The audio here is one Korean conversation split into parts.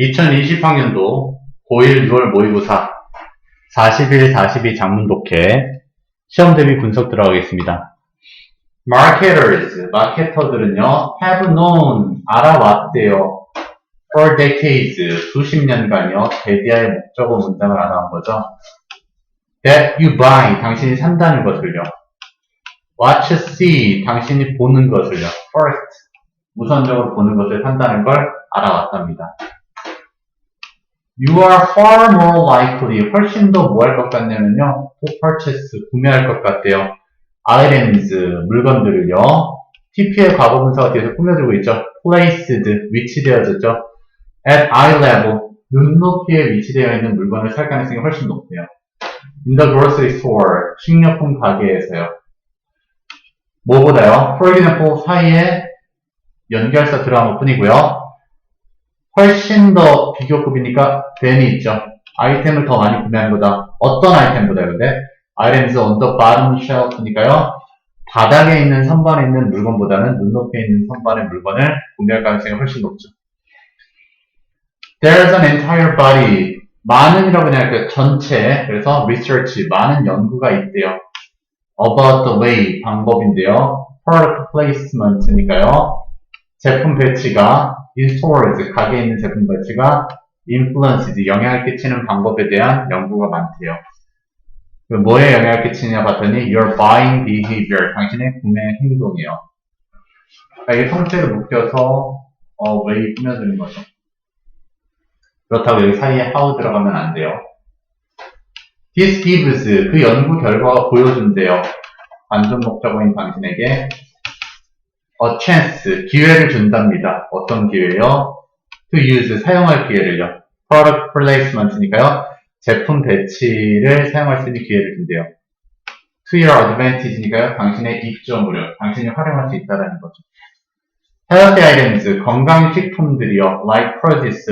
2020학년도 고1 6월 모의고사 41, 42 장문 독해 시험 대비 분석 들어가겠습니다. Marketers, 마케터들은요, have known, 알아왔대요. For decades, 수십 년간요, 대디아의 목적어 문장을 알아온 거죠. That you buy, 당신이 산다는 것을요. Watch, see, 당신이 보는 것을요. First, 우선적으로 보는 것을 산다는 걸 알아왔답니다. You are far more likely, 훨씬 더 뭐 할 것 같냐면요. to purchase, 구매할 것 같대요. items, 물건들을요. TP의 과거분사가 뒤에서 꾸며주고 있죠. placed, 위치되어졌죠. at eye level, 눈높이에 위치되어 있는 물건을 살 가능성이 훨씬 높대요. in the grocery store, 식료품 가게에서요. 뭐보다요? for example, 사이에 연결사 들어간 것 뿐이고요. 훨씬 더 비교급이니까 than이 있죠. 아이템을 더 많이 구매하는 거다. 어떤 아이템보다 근데 items on the bottom shelf니까요. 바닥에 있는 선반에 있는 물건보다는 눈높이에 있는 선반의 물건을 구매할 가능성이 훨씬 높죠. There's an entire body. 많은이라고 그냥 그 전체, 그래서 research, 많은 연구가 있대요. About the way, 방법인데요. Product placement니까요. 제품 배치가 in stores, 가게에 있는 제품 배치가 influences, 영향을 끼치는 방법에 대한 연구가 많대요. 그 뭐에 영향을 끼치냐 봤더니 your buying behavior, 당신의 구매 행동이요. 그러니까 이게 성체를 묶여서 어, 왜 꾸며주는 거죠. 그렇다고 여기 사이에 how 들어가면 안 돼요. This gives, 그 연구 결과가 보여준대요. 관전 목적어인 당신에게 a chance, 기회를 준답니다. 어떤 기회요? to use, 사용할 기회를요. product placement니까요. 제품 배치를 사용할 수 있는 기회를 준대요. to your advantage니까요. 당신의 입점으로, 당신이 활용할 수 있다는 거죠. healthy items, 건강식품들이요. like produce,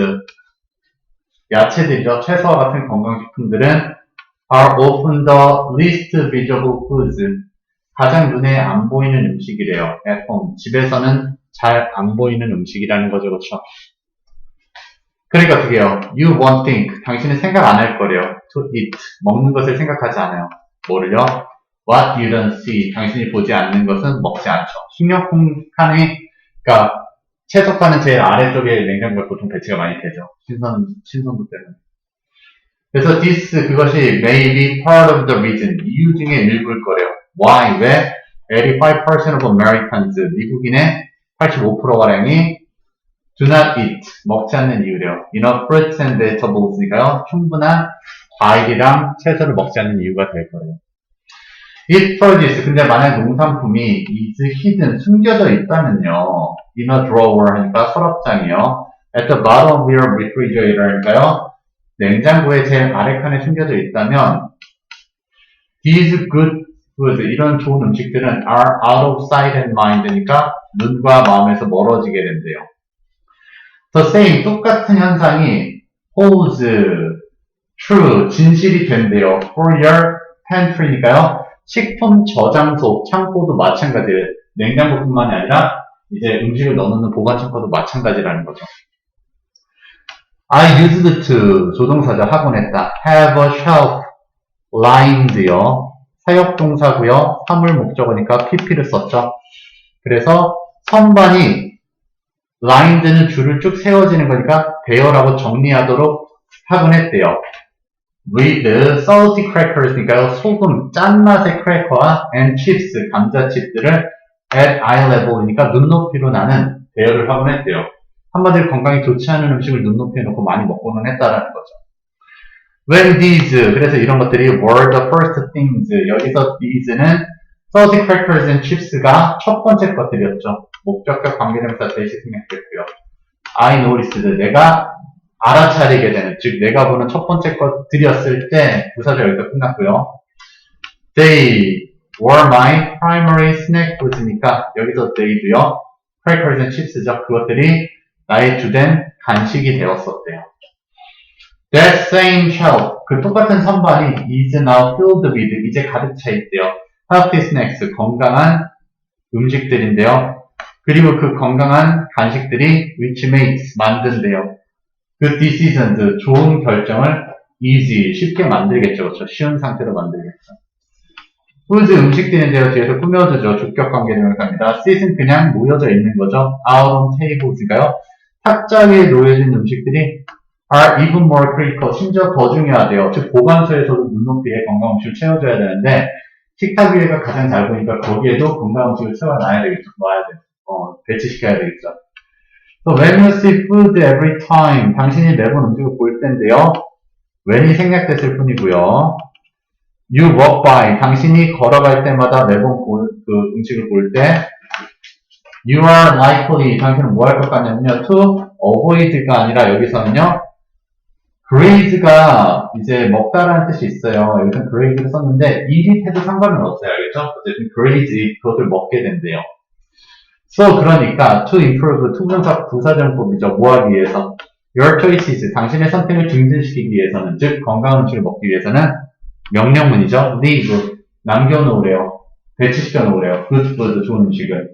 야채들이죠. 채소와 같은 건강식품들은 are often the least visible foods. 가장 눈에 안 보이는 음식이래요. at home. 집에서는 잘 안 보이는 음식이라는 거죠. 그렇죠? 그러니까 해요? You won't think. 당신은 생각 안 할 거래요. To eat. 먹는 것을 생각하지 않아요. 뭐를요? What you don't see. 당신이 보지 않는 것은 먹지 않죠. 식료품 칸에, 그러니까 채소칸은 제일 아래쪽에 냉장고에 보통 배치가 많이 되죠. 신선, 신선도 때문에. 그래서 this, 그것이 may be part of the reason. 이유 중에 일부일 거래요. Why? 왜? 85% of Americans, 미국인의 85%가량이 do not eat, 먹지 않는 이유래요. enough fruits and vegetables니까요. 충분한 과일이랑 채소를 먹지 않는 이유가 될 거예요. If produce, 근데 만약 농산품이 is hidden, 숨겨져 있다면요. in a drawer 하니까 서랍장이요. at the bottom of your refrigerator 하니까요. 냉장고의 제일 아래 칸에 숨겨져 있다면 these good food, 이런 좋은 음식들은 are out of sight and mind니까 눈과 마음에서 멀어지게 된대요. The same, 똑같은 현상이 holds true, 진실이 된대요. For your pantry니까요. 식품 저장소, 창고도 마찬가지예요. 냉장고뿐만이 아니라 이제 음식을 넣어놓는 보관 창고도 마찬가지라는 거죠. I used to, 조동사죠. 하곤 했다. have a shelf lined요. 사역동사고요. 사물 목적어니까 pp를 썼죠. 그래서 선반이 lined는 줄을 쭉 세워지는 거니까 대여라고 정리하도록 하곤 했대요. with salty crackers니까요. 소금, 짠맛의 크래커와 and chips, 감자칩들을 at eye level이니까 눈높이로 나는 대여를 하곤 했대요. 한마디로 건강에 좋지 않은 음식을 눈높이에 놓고 많이 먹고는 했다라는 거죠. When these, 그래서 이런 것들이 were the first things, 여기서 these는 salty crackers and chips가 첫 번째 것들이었죠. 목적격 관계대명사 대시 생략됐고요. I noticed, 내가 알아차리게 되는, 즉 내가 보는 첫 번째 것들이었을 때 부사절 여기서 끝났고요. They were my primary snack foods니까 여기서 they도요. crackers and chips죠. 그것들이 나의 주된 간식이 되었었대요. That same shelf, 그 똑같은 선반이 is now filled with, 이제 가득 차 있대요. healthy snacks, 건강한 음식들인데요. 그리고 그 건강한 간식들이 which makes, 만든대요. good decisions, 좋은 결정을 easy, 쉽게 만들겠죠. 그렇죠? 쉬운 상태로 만들겠죠. foods, 음식들인데요. 뒤에서 꾸며주죠. 주격 관계 동사입니다. sit은 그냥 모여져 있는 거죠. out on tables가요. 탁자 위에 놓여진 음식들이 are even more critical, 심지어 더 중요하대요. 즉, 보관소에서도 눈높이에 건강 음식을 채워줘야 되는데, 식탁 위에가 가장 잘 보니까 거기에도 건강 음식을 채워놔야 되겠죠. 놔야 돼. 어, 배치시켜야 되겠죠. So when you see food every time, 당신이 매번 음식을 볼 텐데요. when이 생략됐을 뿐이고요. You walk by, 당신이 걸어갈 때마다 매번 볼, 그 음식을 볼 때, you are likely, 당신은 뭐 할 것 같냐면요. to avoid가 아니라 여기서는요. Graze가 이제 먹다라는 뜻이 있어요. 여기서는 graze를 썼는데, 일이 해도 상관은 없어요. 알겠죠? 어쨌든 graze, 그것을 먹게 된대요. So, 그러니까, to improve, 투분사 부사전법이죠. 뭐 하기 위해서? Your choices, 당신의 선택을 증진시키기 위해서는, 즉, 건강한 음식을 먹기 위해서는, 명령문이죠. leave, 남겨놓으래요. 배치시켜 놓으래요. good food, 좋은 음식을.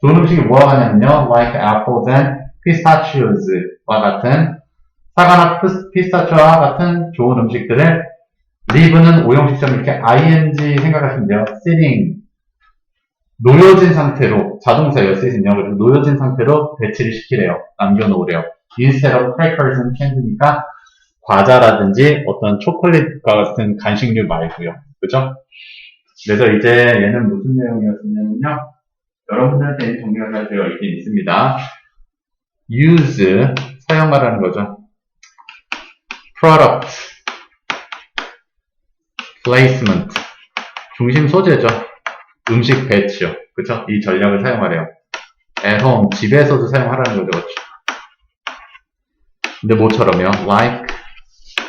좋은 음식이 뭐가 하냐면요. like apples and pistachios와 같은, 사과나 피스- 피스타치오와 같은 좋은 음식들을, leave는 오형식점 이렇게 ing 생각하시면 돼요. sitting, 놓여진 상태로 자동차예요. 그래서 놓여진 상태로 배치를 시키래요. 남겨놓으래요. instead of crackers and candy니까 과자라든지 어떤 초콜릿과 같은 간식류 말고요. 그죠? 그래서 이제 얘는 무슨 내용이었냐면요. 여러분들한테 정리가 잘 되어 있긴 있습니다. use 사용하라는 거죠 product placement 중심 소재죠 음식 배치요. 그쵸? 이 전략을 사용하래요. at home, 집에서도 사용하라는 거죠. 그쵸? 근데 뭐처럼요? like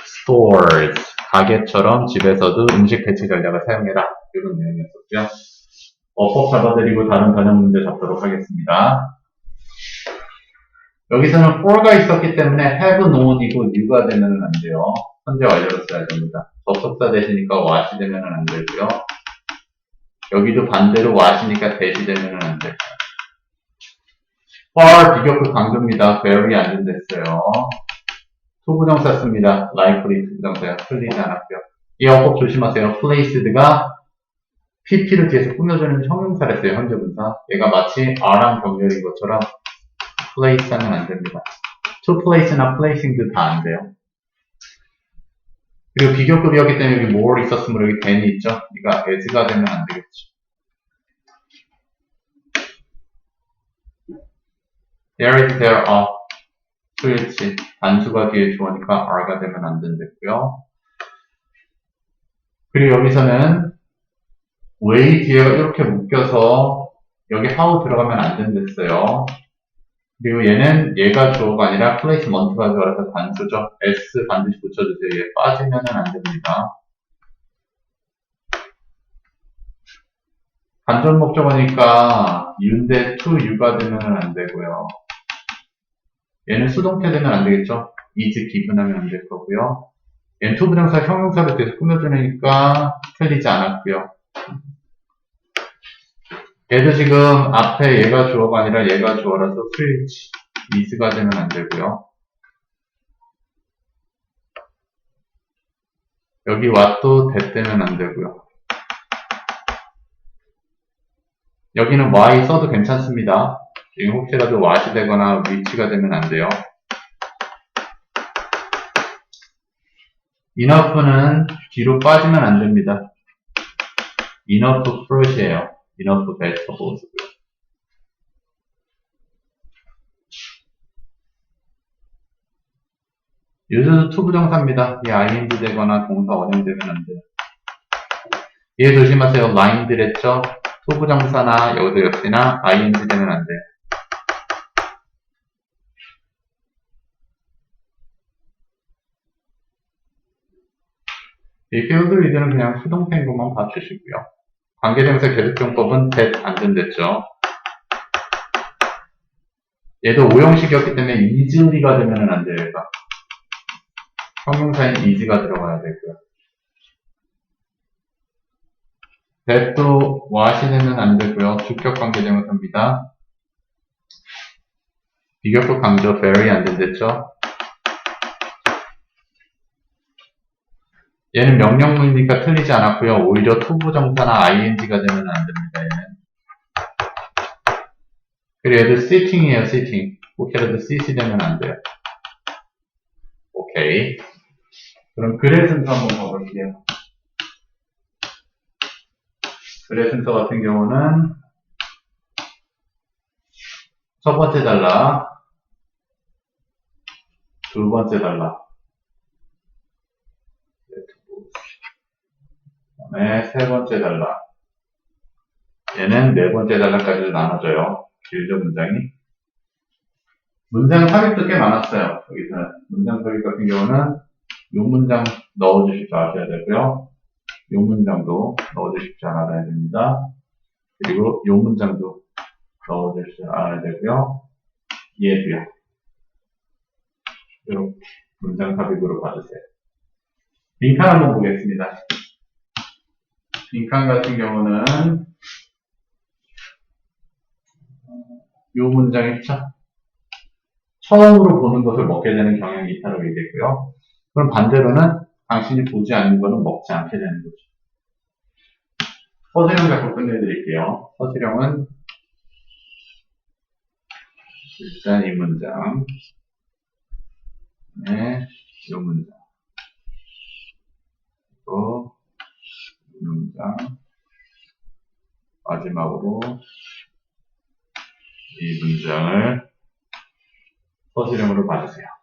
stores, 가게처럼 집에서도 음식 배치 전략을 사용해라. 이런 내용이었었죠. 어법 잡아드리고 다른 변형 문제 잡도록 하겠습니다. 여기서는 for가 있었기 때문에 have known이고 new가 되면 안 돼요. 현재 완료로 써야 됩니다. 접속사 대시니까 what이 되면 안 되고요. 여기도 반대로 what이니까 대시 되면 안 돼요. far 비교급 강조입니다. very 안 된댔어요. 투부정사 씁니다. likely 투부정사요. 틀리지 않았고요. 이 어법 조심하세요. placed가 pp를 뒤에서 꾸며주는 형용사를 했어요. 현재 분사. 얘가 마치 r랑 병렬인 것처럼 place 하면 안 됩니다. to place나 placing도 다 안 돼요. 그리고 비교급이었기 때문에 여기 more 있었으면 여기 than이 있죠. 그러니까 as가 되면 안 되겠죠. there is, there are. 그렇지. 단수가 뒤에 주어니까 r가 되면 안 된다고요. 그리고 여기서는 way 뒤에가 이렇게 묶여서 여기 how 들어가면 안 된댔어요. 그리고 얘는 얘가 주어가 아니라 placement가 주어라서 단수죠. s 반드시 붙여주세요. 얘 빠지면 안 됩니다. 간접 목적어니까 윤대 to you가 되면 안 되고요. 얘는 수동태 되면 안 되겠죠? is given 하면 안 될 거고요. 얘는 투부정사 형용사를 계속 꾸며주니까 틀리지 않았고요. 얘도 지금 앞에 얘가 주어가 아니라 얘가 주어라서 switch, is가 되면 안 되고요. 여기 what도 that 되면 안 되고요. 여기는 y 써도 괜찮습니다. 지금 혹시라도 what이 되거나 which가 되면 안 돼요. enough는 뒤로 빠지면 안 됩니다. enough fruit이에요. Enough vegetables고요. 요새도 투부정사입니다. 이 ing 되거나 동사 원형 되면 안 돼요. 얘 조심하세요. line들 했죠? 투부정사나 여기도 역시나 ing 되면 안 돼요. 이 field read는 그냥 수동태인 것만 봐주시고요. 관계대명사 계속용법은 that 안 된댔죠. 얘도 오형식이었기 때문에 easily가 되면 안 돼요, 얘가. 형용사인 easy가 들어가야 되고요. that도 what이 되면 안 되고요. 주격 관계대명사입니다. 비교급 강조 very 안 된댔죠. 얘는 명령문이니까 틀리지 않았고요. 오히려 투부정사나 ing가 되면 안 됩니다. 얘는. 그리고 얘도 sitting이에요, sitting. 혹시라도 sit이 되면 안 돼요. 오케이. 그럼 글의 순서 한번 봐볼게요. 글의 순서 같은 경우는 첫 번째 달라, 두 번째 달라, 다음에 세 번째 달라. 얘는 네 번째 달라까지 나눠져요. 길죠 문장이. 문장 삽입도 꽤 많았어요. 여기서는 문장 삽입 같은 경우는 요 문장 넣어주실 줄 아셔야 되고요. 요 문장도 넣어주실 줄 알아야 됩니다. 그리고 요 문장도 넣어주실 줄 알아야 되고요. 얘도요. 이렇게 문장 삽입으로 봐주세요. 빈칸 한번 보겠습니다. 빈칸 같은 경우는 요 문장 있죠? 처음으로 보는 것을 먹게 되는 경향이 있다고 얘기했고요. 그럼 반대로는 당신이 보지 않는 것은 먹지 않게 되는 거죠. 서술형 갖고 끝내드릴게요. 서술형은 일단 이 문장, 네, 이 문장, 그리고 이 문장, 마지막으로 이 문장을 서술형으로 봐주세요.